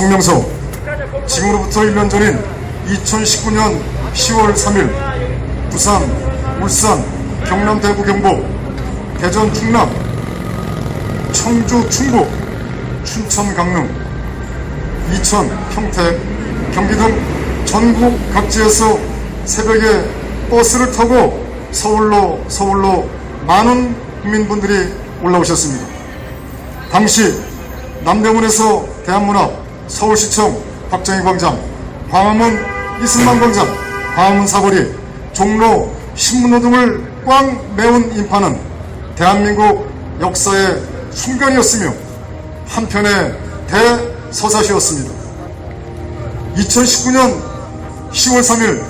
성명서 지금으로부터 1년 전인 2019년 10월 3일 부산, 울산, 경남, 대구, 경북, 대전, 충남, 청주, 충북, 춘천, 강릉, 이천, 평택, 경기 등 전국 각지에서 새벽에 버스를 타고 서울로 서울로 많은 국민분들이 올라오셨습니다. 당시 남대문에서 대한문합, 서울시청 박정희 광장, 광화문 이승만 광장, 광화문 사거리, 종로 신문로 등을 꽉 메운 인파는 대한민국 역사의 순간이었으며 한편의 대서사시였습니다. 2019년 10월 3일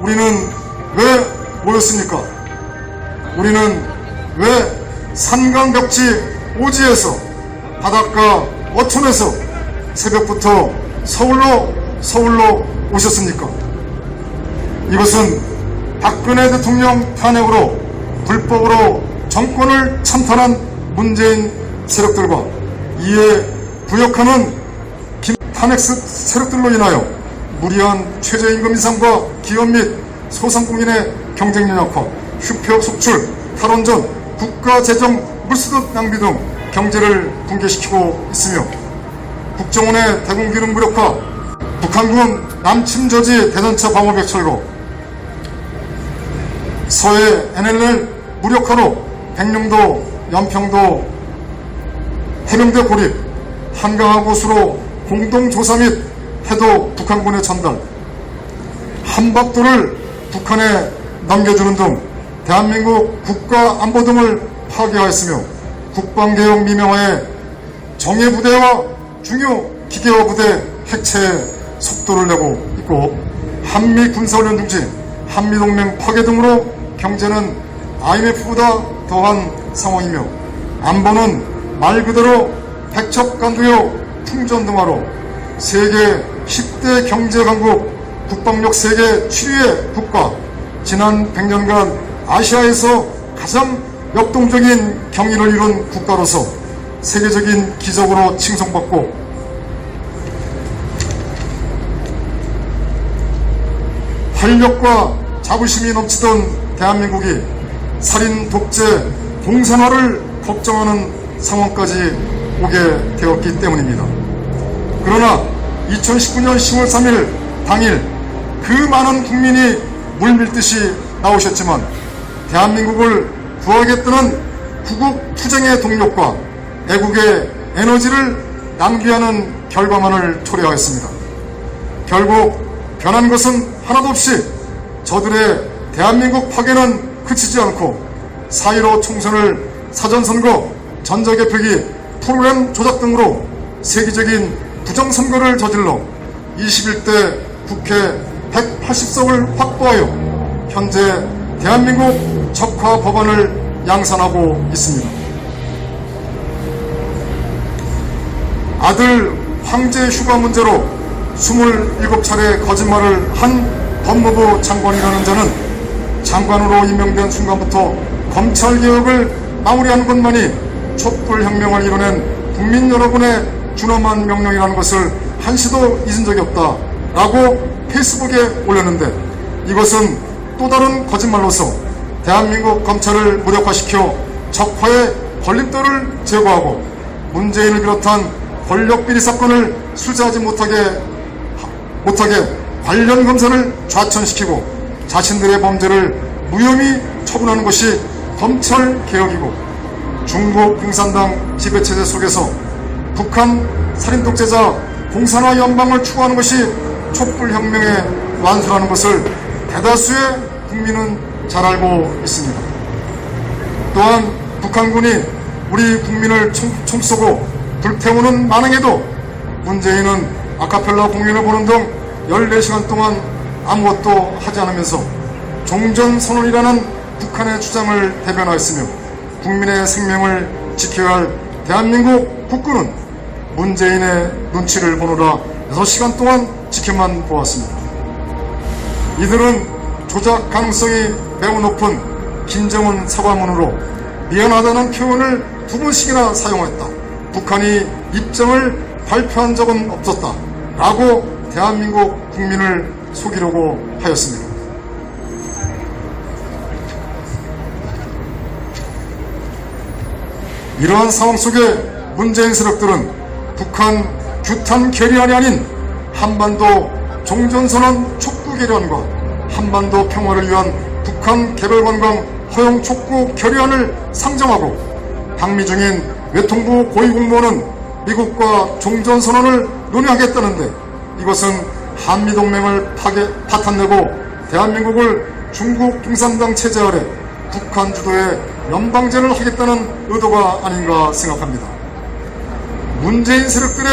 우리는 왜 모였습니까? 우리는 왜 산강벽지 오지에서 바닷가 어촌에서 새벽부터 서울로 서울로 오셨습니까? 이것은 박근혜 대통령 탄핵으로 불법으로 정권을 참탈한 문재인 세력들과 이에 부역하는 김 탄핵 세- 세력들로 인하여 무리한 최저임금 인상과 기업 및 소상공인의 경쟁력 약화, 휴표 속출, 탈원전, 국가재정 물수도 낭비 등 경제를 붕괴시키고 있으며 국정원의 대공기능 무력화, 북한군 남침 저지 대전차 방어벽 철거, 서해 NLL 무력화로 백령도, 연평도, 해병대 고립, 한강화 고수로 공동조사 및 해도 북한군에 전달, 한박도를 북한에 넘겨주는 등 대한민국 국가 안보 등을 파괴하였으며 국방개혁 미명화에 정예부대와 중요 기계화 부대 해체에 속도를 내고 있고 한미 군사훈련 중지, 한미동맹 파괴 등으로 경제는 IMF보다 더한 상황이며 안보는 말 그대로 백척간두요 풍전등화로 세계 10대 경제 강국 국방력 세계 7위의 국가 지난 100년간 아시아에서 가장 역동적인 경위를 이룬 국가로서 세계적인 기적으로 칭송받고 활력과 자부심이 넘치던 대한민국이 살인, 독재, 공산화를 걱정하는 상황까지 오게 되었기 때문입니다. 그러나 2019년 10월 3일 당일 그 많은 국민이 물밀듯이 나오셨지만 대한민국을 구하겠다는 구국 투쟁의 동력과 애국의 에너지를 낭비하는 결과만을 초래하였습니다. 결국 변한 것은 하나도 없이 저들의 대한민국 파괴는 그치지 않고 4.15 총선을 사전선거, 전자개표기, 프로그램 조작 등으로 세계적인 부정선거를 저질러 21대 국회 180석을 확보하여 현재 대한민국 적화 법안을 양산하고 있습니다. 아들 황제 휴가 문제로 27차례 거짓말을 한 법무부 장관이라는 자는 장관으로 임명된 순간부터 검찰개혁을 마무리하는 것만이 촛불혁명을 이뤄낸 국민 여러분의 준엄한 명령이라는 것을 한시도 잊은 적이 없다 라고 페이스북에 올렸는데 이것은 또 다른 거짓말로서 대한민국 검찰을 무력화시켜 적화의 걸림돌을 제거하고 문재인을 비롯한 권력 비리 사건을 수사하지 못하게 못하게 관련 검사를 좌천시키고 자신들의 범죄를 무혐의 처분하는 것이 검찰 개혁이고 중국共産당 지배체제 속에서 북한 살인 독재자 공산화 연방을 추구하는 것이 촛불혁명의 완수라는 것을 대다수의 국민은 잘 알고 있습니다. 또한 북한군이 우리 국민을 총, 총 쏘고 불태우는 만행에도 문재인은 아카펠라 공연을 보는 등 14시간 동안 아무것도 하지 않으면서 종전 선언이라는 북한의 주장을 대변하였으며 국민의 생명을 지켜야 할 대한민국 국군은 문재인의 눈치를 보느라 6시간 동안 지켜만 보았습니다. 이들은 조작 가능성이 매우 높은 김정은 사과문으로 미안하다는 표현을 두 번씩이나 사용했다. 북한이 입장을 발표한 적은 없었다. 라고 대한민국 국민을 속이려고 하였습니다. 이러한 상황 속에 문재인 세력들은 북한 규탄 결의안이 아닌 한반도 종전선언 촉구 결의안과 한반도 평화를 위한 북한 개발관광 허용 촉구 결의안을 상정하고 방미 중인 외통부 고위공무원은 미국과 종전선언을 논의하겠다는데 이것은 한미동맹을 파괴, 파탄내고 대한민국을 중국 공산당 체제 아래 북한 주도의 연방제를 하겠다는 의도가 아닌가 생각합니다. 문재인 세력들의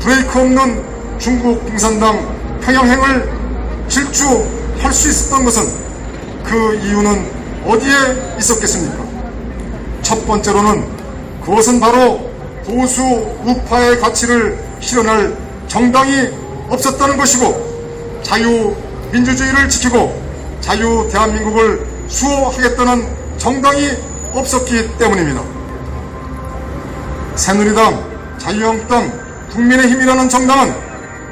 브레이크 없는 중국 공산당 평양행을 질주할 수 있었던 것은 그 이유는 어디에 있었겠습니까? 첫 번째로는 그것은 바로 보수 우파의 가치를 실현할 정당이 없었다는 것이고 자유민주주의를 지키고 자유 대한민국을 수호하겠다는 정당이 없었기 때문입니다. 새누리당, 자유한국당, 국민의힘이라는 정당은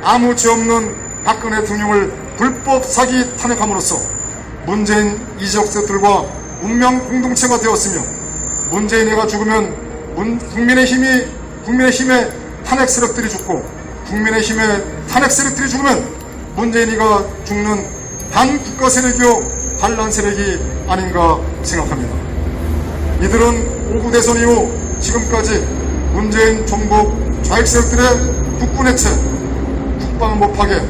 아무 죄 없는 박근혜 대통령을 불법 사기 탄핵함으로써 문재인 이적세들과 운명 공동체가 되었으며 문재인이가 죽으면 문- 국민의힘이 국민의힘의 탄핵 세력들이 죽고 국민의힘의 탄핵 세력들이 죽으면 문재인이가 죽는 반국가 세력이요 반란 세력이 아닌가 생각합니다. 이들은 오구 대선 이후 지금까지 문재인 정부 좌익 세력들의 국군 해체, 국방 못하게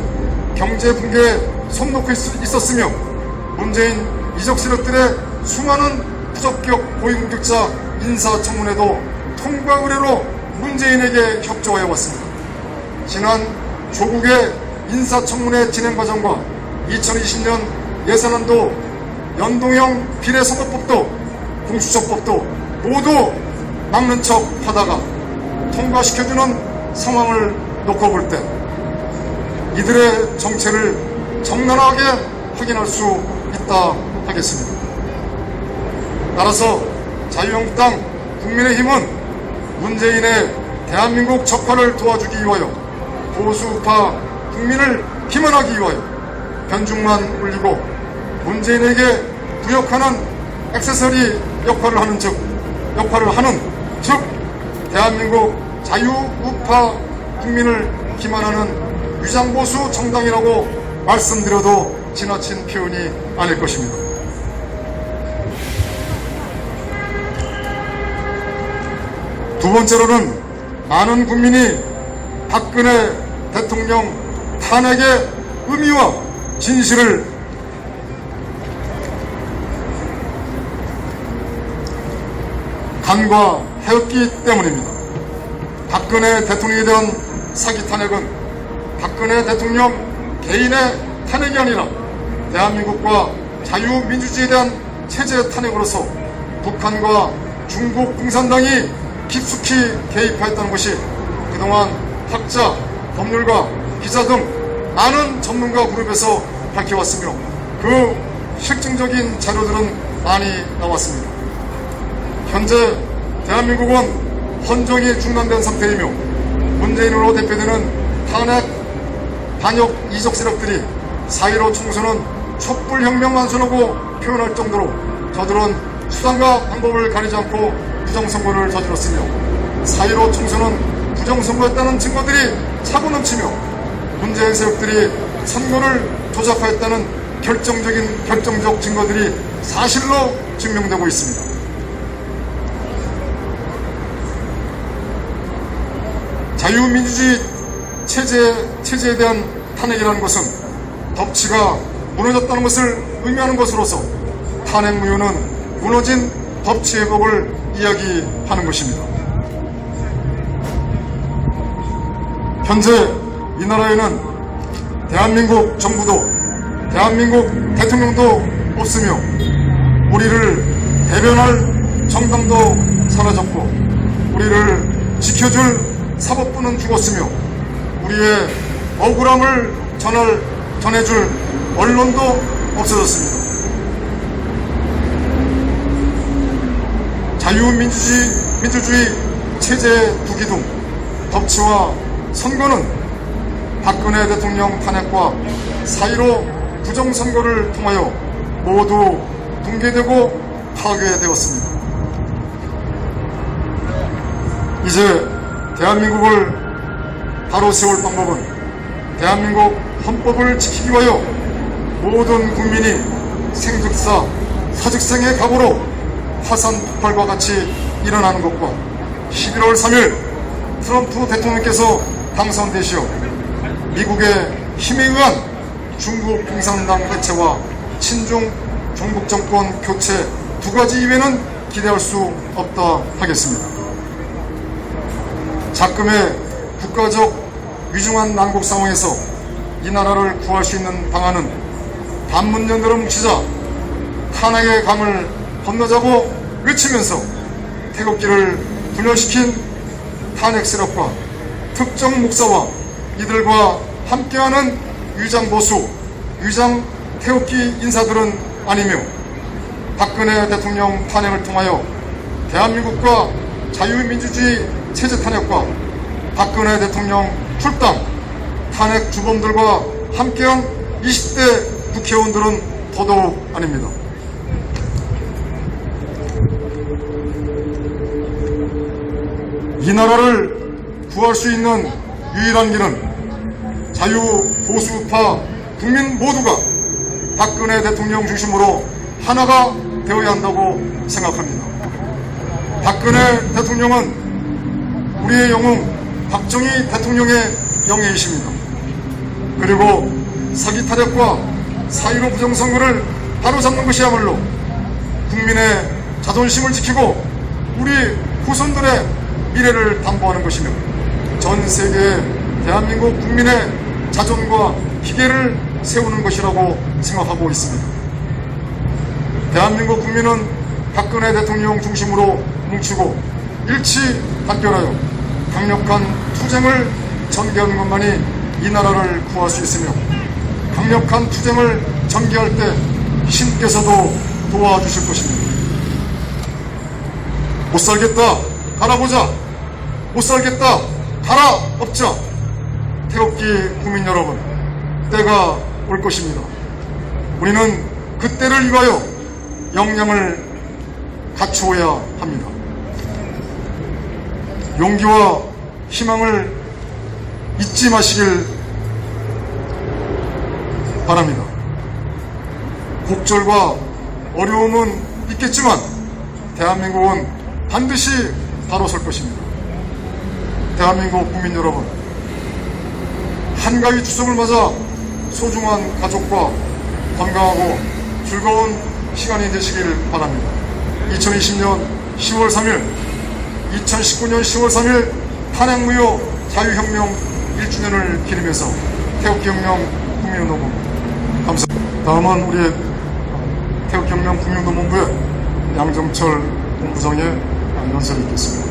경제 붕괴에 손 놓고 있- 있었으며 문재인 이적 세력들의 수많은 부적격 고위공직자 인사청문회도 통과 의뢰로 문재인에게 협조하여 왔습니다. 지난 조국의 인사청문회 진행 과정과 2020년 예산안도 연동형 비례선거법도 공수처법도 모두 막는 척 하다가 통과시켜주는 상황을 놓고 볼 때 이들의 정체를 적나라하게 확인할 수 있다 하겠습니다. 따라서 자유한국당 국민의힘은 문재인의 대한민국 적화를 도와주기 위하여 보수우파 국민을 기만하기 위하여 변죽만 울리고 문재인에게 부역하는 액세서리 역할을 하는 즉 역할을 하는 즉 대한민국 자유우파 국민을 기만하는 위장보수 정당이라고 말씀드려도 지나친 표현이 아닐 것입니다. 두 번째로는 많은 국민이 박근혜 대통령 탄핵의 의미와 진실을 간과하였기 때문입니다. 박근혜 대통령에 대한 사기 탄핵은 박근혜 대통령 개인의 탄핵이 아니라 대한민국과 자유민주주의에 대한 체제 탄핵으로서 북한과 중국共産당이 깊숙이 개입하였다는 것이 그동안 학자, 법률가, 기자 등 많은 전문가 그룹에서 밝혀왔으며 그 실증적인 자료들은 많이 나왔습니다. 현재 대한민국은 헌정이 중단된 상태이며 문재인으로 대표되는 탄핵 반역 이적 세력들이 4.15 총선은 촛불혁명 완수라고 표현할 정도로 저들은 수단과 방법을 가리지 않고 부정선거를 저질렀으며 4.15 총선은 부정선거였다는 증거들이 차고 넘치며 문재인 세력들이 선거를 조작하였다는 결정적인 결정적 증거들이 사실로 증명되고 있습니다. 자유민주주의 체제, 체제에 대한 탄핵이라는 것은 법치가 무너졌다는 것을 의미하는 것으로서 탄핵 무효는 무너진 법치 회복을 이야기하는 것입니다. 현재 이 나라에는 대한민국 정부도 대한민국 대통령도 없으며 우리를 대변할 정당도 사라졌고 우리를 지켜줄 사법부는 죽었으며 우리의 억울함을 전할, 전해줄 언론도 없어졌습니다. 자유민주주의 민주주의 체제 부기둥, 법치와 선거는 박근혜 대통령 탄핵과 4.15 부정선거를 통하여 모두 붕괴되고 파괴되었습니다. 이제 대한민국을 바로 세울 방법은 대한민국 헌법을 지키기 위하여 모든 국민이 생즉사 사직생의 각오로 화산 폭발과 같이 일어나는 것과 11월 3일 트럼프 대통령께서 당선되시어 미국의 힘에 의한 중국 공산당 해체와 친중 종북 정권 교체 두 가지 이외에는 기대할 수 없다 하겠습니다. 작금의 국가적 위중한 난국 상황에서 이 나라를 구할 수 있는 방안은 반문연대로 뭉치자 탄핵의 강을 건너자고 외치면서 태극기를 분열시킨 탄핵 세력과 특정 목사와 이들과 함께하는 위장 보수, 위장 태극기 인사들은 아니며 박근혜 대통령 탄핵을 통하여 대한민국과 자유민주주의 체제 탄핵과 박근혜 대통령 출당 탄핵 주범들과 함께한 20대 국회의원들은 더더욱 아닙니다. 이 나라를 구할 수 있는 유일한 길은 자유 보수파 국민 모두가 박근혜 대통령 중심으로 하나가 되어야 한다고 생각합니다. 박근혜 대통령은 우리의 영웅 박정희 대통령의 영예이십니다. 그리고 사기 탄핵과 사이로 부정선거를 바로잡는 것이야말로 국민의 자존심을 지키고 우리 후손들의 미래를 담보하는 것이며 전 세계의 대한민국 국민의 자존과 희계를 세우는 것이라고 생각하고 있습니다. 대한민국 국민은 박근혜 대통령 중심으로 뭉치고 일치 단결하여 강력한 투쟁을 전개하는 것만이 이 나라를 구할 수 있으며 강력한 투쟁을 전개할 때 신께서도 도와주실 것입니다. 못 살겠다 갈아보자 못 살겠다 갈아 엎자 태극기 국민 여러분 때가 올 것입니다. 우리는 그때를 위하여 역량을 갖추어야 합니다. 용기와 희망을 잊지 마시길 바랍니다. 곡절과 어려움은 있겠지만 대한민국은 반드시 바로 설 것입니다. 대한민국 국민 여러분, 한가위 추석을 맞아 소중한 가족과 건강하고 즐거운 시간이 되시길 바랍니다. 2020년 10월 3일, 2019년 10월 3일 탄핵무효 자유혁명 1주년을 기리면서 태극기혁명 국민운동본 감사합니다. 다음은 우리 태극혁명 국민운동본부의 양정철 본부장의 연설이 있겠습니다.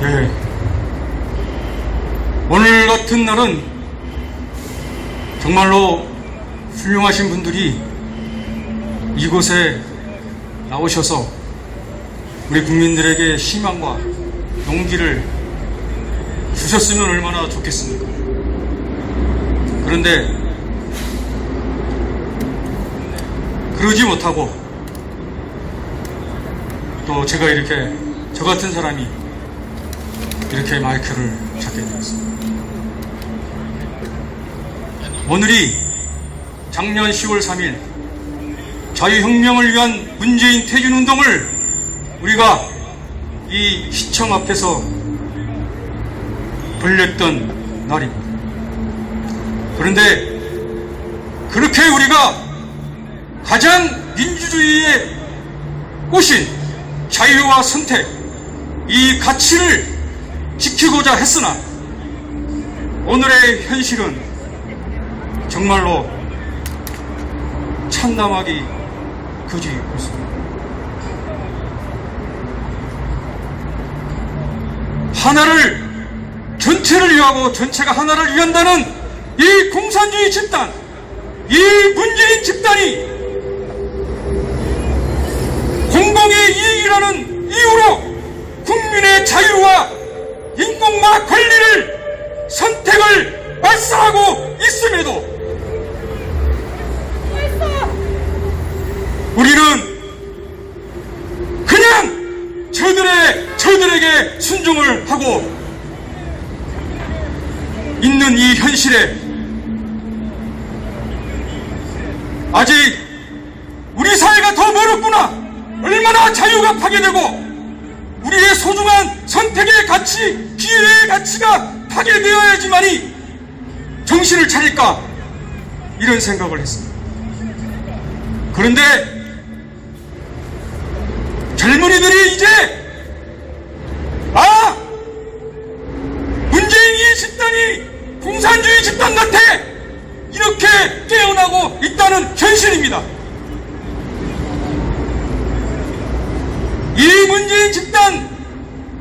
네. 오늘 같은 날은 정말로 훌륭하신 분들이 이곳에 나오셔서 우리 국민들에게 희망과 용기를 주셨으면 얼마나 좋겠습니까? 그런데 그러지 못하고 또 제가 이렇게 저 같은 사람이 이렇게 마이크를 잡게 되었습니다. 오늘이 작년 10월 3일 자유혁명을 위한 문재인 퇴진운동을 우리가 이 시청 앞에서 벌렸던 날입니다. 그런데 그렇게 우리가 가장 민주주의의 꽃인 자유와 선택, 이 가치를 지키고자 했으나 오늘의 현실은 정말로 참담하기 그지 없습니다. 하나를 전체를 위하고 전체가 하나를 위한다는 이 공산주의 집단, 이 문재인 집단이 공공의 이익이라는 이유로 국민의 자유와 인권과 권리를 선택을 말살하고 있음에도 우리는 그냥 저들의 저들에게 순종을 하고 있는 이 현실에 아직 우리 사회가 더 멀었구나. 얼마나 자유가 파괴되고 우리의 소중한 선택의 가치, 기회의 가치가 파괴되어야지만이 정신을 차릴까 이런 생각을 했습니다. 그런데 젊은이들이 이제 아 문재인이 집단이 공산주의 집단 같아 이렇게 깨어나고 있다는 현실입니다. 이 문재인 집단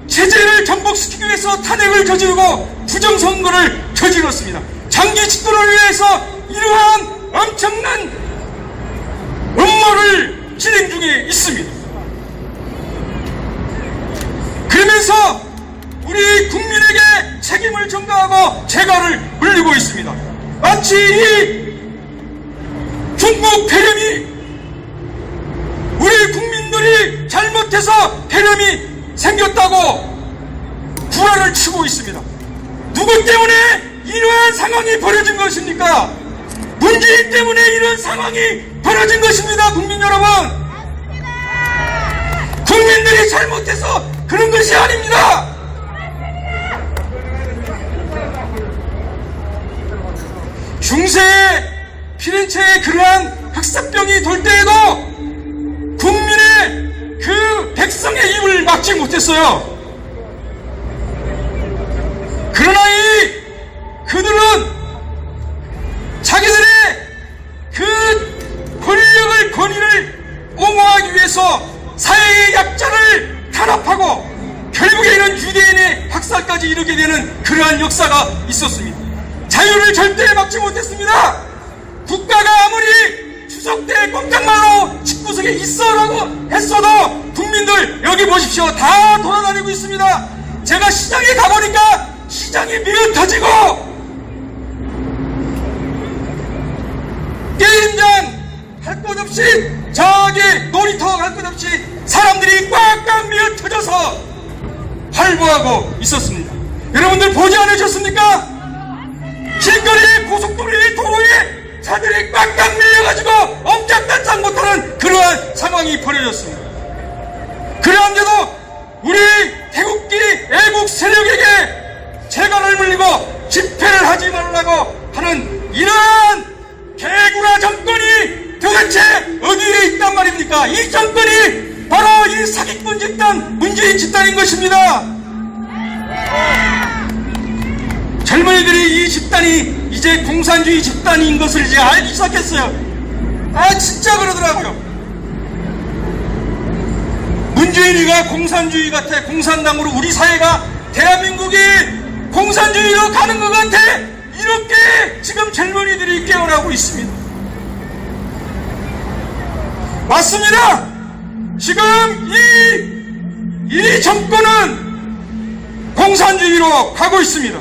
체제를 전복시키기 위해서 탄핵을 저지르고 부정선거를 저질렀습니다. 장기 집권을 위해서 이러한 엄청난 음모를 진행 중에 있습니다. 그러면서 우리 국민에게 책임을 전가하고 재갈을 물리고 있습니다. 마치 이 중국 폐렴이 우리 국민 들이 잘못해서 폐렴이 생겼다고 구라를 치고 있습니다. 누구 때문에 이러한 상황이 벌어진 것입니까? 문재인 때문에 이런 상황이 벌어진 것입니다, 국민 여러분. 국민들이 잘못해서 그런 것이 아닙니다. 중세의 피렌체의 그러한 흑사병이 돌 때에도 국민의 그 백성의 입을 막지 못했어요. 그러나 이 그들은 자기들의 그 권력을 권위를 옹호하기 위해서 사회의 약자를 탄압하고 결국에 이런 유대인의 학살까지 이르게 되는 그러한 역사가 있었습니다. 자유를 절대 막지 못했습니다. 국가가 아무리 추석 때 꼼짝말로 집구석에 있어라고 했어도 국민들 여기 보십시오. 다 돌아다니고 있습니다. 제가 시장에 가보니까 시장이 미어터지고 게임장 할 것 없이 저기 놀이터 할 것 없이 사람들이 꽉꽉 미어 터져서 활보하고 있었습니다. 여러분들 보지 않으셨습니까? 길거리에 고속도로에 도로에 차들이 꽉꽉 밀려가지고 엄짝단짝 못하는 그러한 상황이 벌어졌습니다. 그러한데도 우리 태국기 애국 세력에게 재갈을 물리고 집회를 하지 말라고 하는 이러한 개구라 정권이 도대체 어디에 있단 말입니까? 이 정권이 바로 이 사기꾼 집단, 문재인 집단인 것입니다. 젊은이들이 이 집단이 이제 공산주의 집단인 것을 이제 알기 시작했어요. 아, 진짜 그러더라고요. 문재인이가 공산주의 같아, 공산당으로 우리 사회가 대한민국이 공산주의로 가는 것 같아, 이렇게 지금 젊은이들이 깨어나고 있습니다. 맞습니다. 지금 이, 이 정권은 공산주의로 가고 있습니다.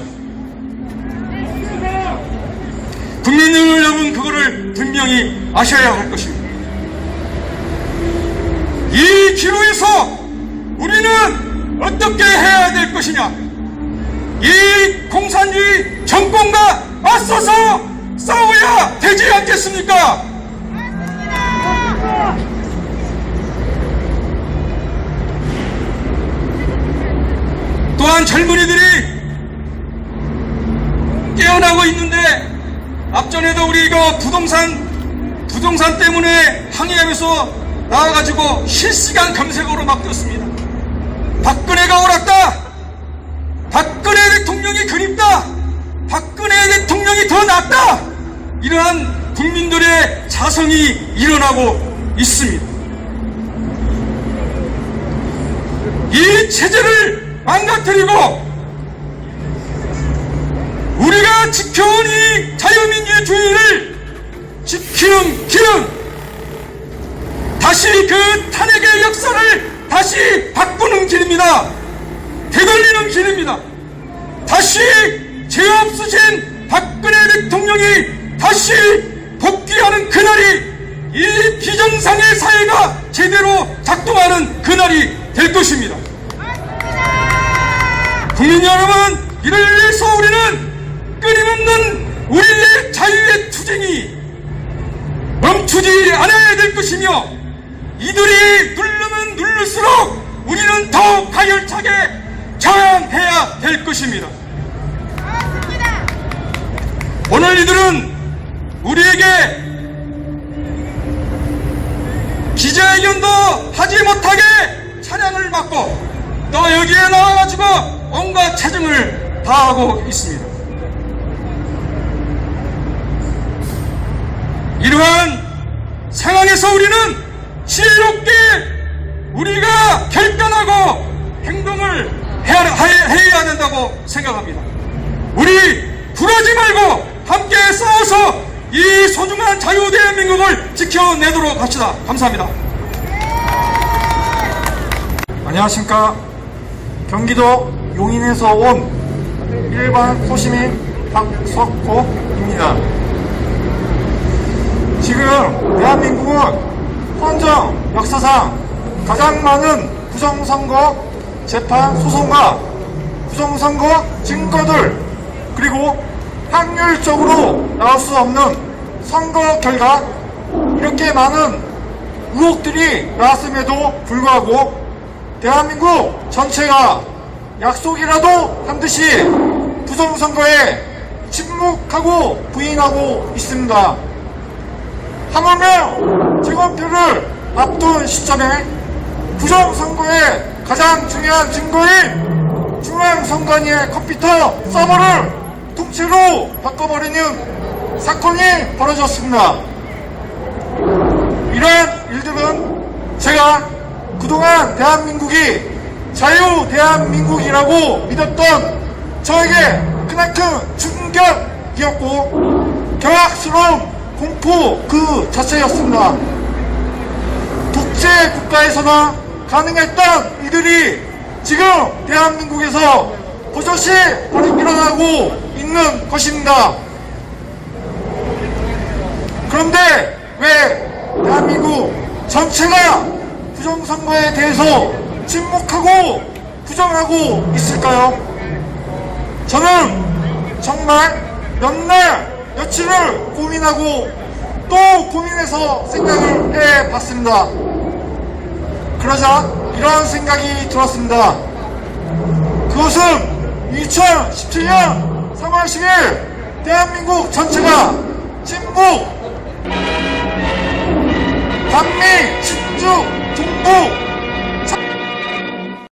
국민 여러분, 그거를 분명히 아셔야 할 것입니다. 이 기로에서 우리는 어떻게 해야 될 것이냐? 이 공산주의 정권과 맞서서 싸워야 되지 않겠습니까? 또한 젊은이들이 깨어나고 있는데 앞전에도 우리 이거 부동산 부동산 때문에 항의하면서 나와가지고 실시간 검색어로 막 떴습니다. 박근혜가 옳았다. 박근혜 대통령이 그립다. 박근혜 대통령이 더 낫다. 이러한 국민들의 자성이 일어나고 있습니다. 이 체제를 망가뜨리고 우리가 지켜온 이 자유민주주의를 지키는 길은 다시 그 탄핵의 역사를 다시 바꾸는 길입니다. 되돌리는 길입니다. 다시 죄 없으신 박근혜 대통령이 다시 복귀하는 그날이 이 비정상의 사회가 제대로 작동하는 그날이 될 것입니다. 국민 여러분, 이를 위해서 우리는 끊임없는 우리의 자유의 투쟁이 멈추지 않아야 될 것이며 이들이 누르면 누를수록 우리는 더욱 가열차게 저항해야 될 것입니다. 오늘 이들은 우리에게 기자회견도 하지 못하게 차량을 막고 또 여기에 나와가지고 온갖 체증을 다하고 있습니다. 이러한 상황에서 우리는 지혜롭게 우리가 결단하고 행동을 해야, 해- 해야 된다고 생각합니다. 우리 불하지 말고 함께 싸워서 이 소중한 자유 대한민국을 지켜내도록 합시다. 감사합니다. 안녕하십니까. 경기도 용인에서 온 일반 소시민 박석호입니다. 지금 대한민국은 헌정 역사상 가장 많은 부정선거 재판 소송과 부정선거 증거들 그리고 확률적으로 나올 수 없는 선거 결과 이렇게 많은 의혹들이 나왔음에도 불구하고 대한민국 전체가 약속이라도 한 듯이 부정선거에 침묵하고 부인하고 있습니다. 하물며 직원표를 앞둔 시점에 부정선거의 가장 중요한 증거인 중앙선관위의 컴퓨터 서버를 통째로 바꿔버리는 사건이 벌어졌습니다. 이러한 일들은 제가 그동안 대한민국이 자유 대한민국이라고 믿었던 저에게 크나큰 충격이었고 경악스러운 공포 그 자체였습니다. 독재 국가에서나 가능했던 이들이 지금 대한민국에서 버젓이 일어나고 있는 것입니다. 그런데 왜 대한민국 전체가 부정선거에 대해서 침묵하고 부정하고 있을까요? 저는 정말 몇 날, 며칠을 고민하고 또 고민해서 생각을 해 봤습니다. 그러자 이런 생각이 들었습니다. 그것은 2017년 3월 10일 대한민국 전체가 친북, 반미, 친중, 동북,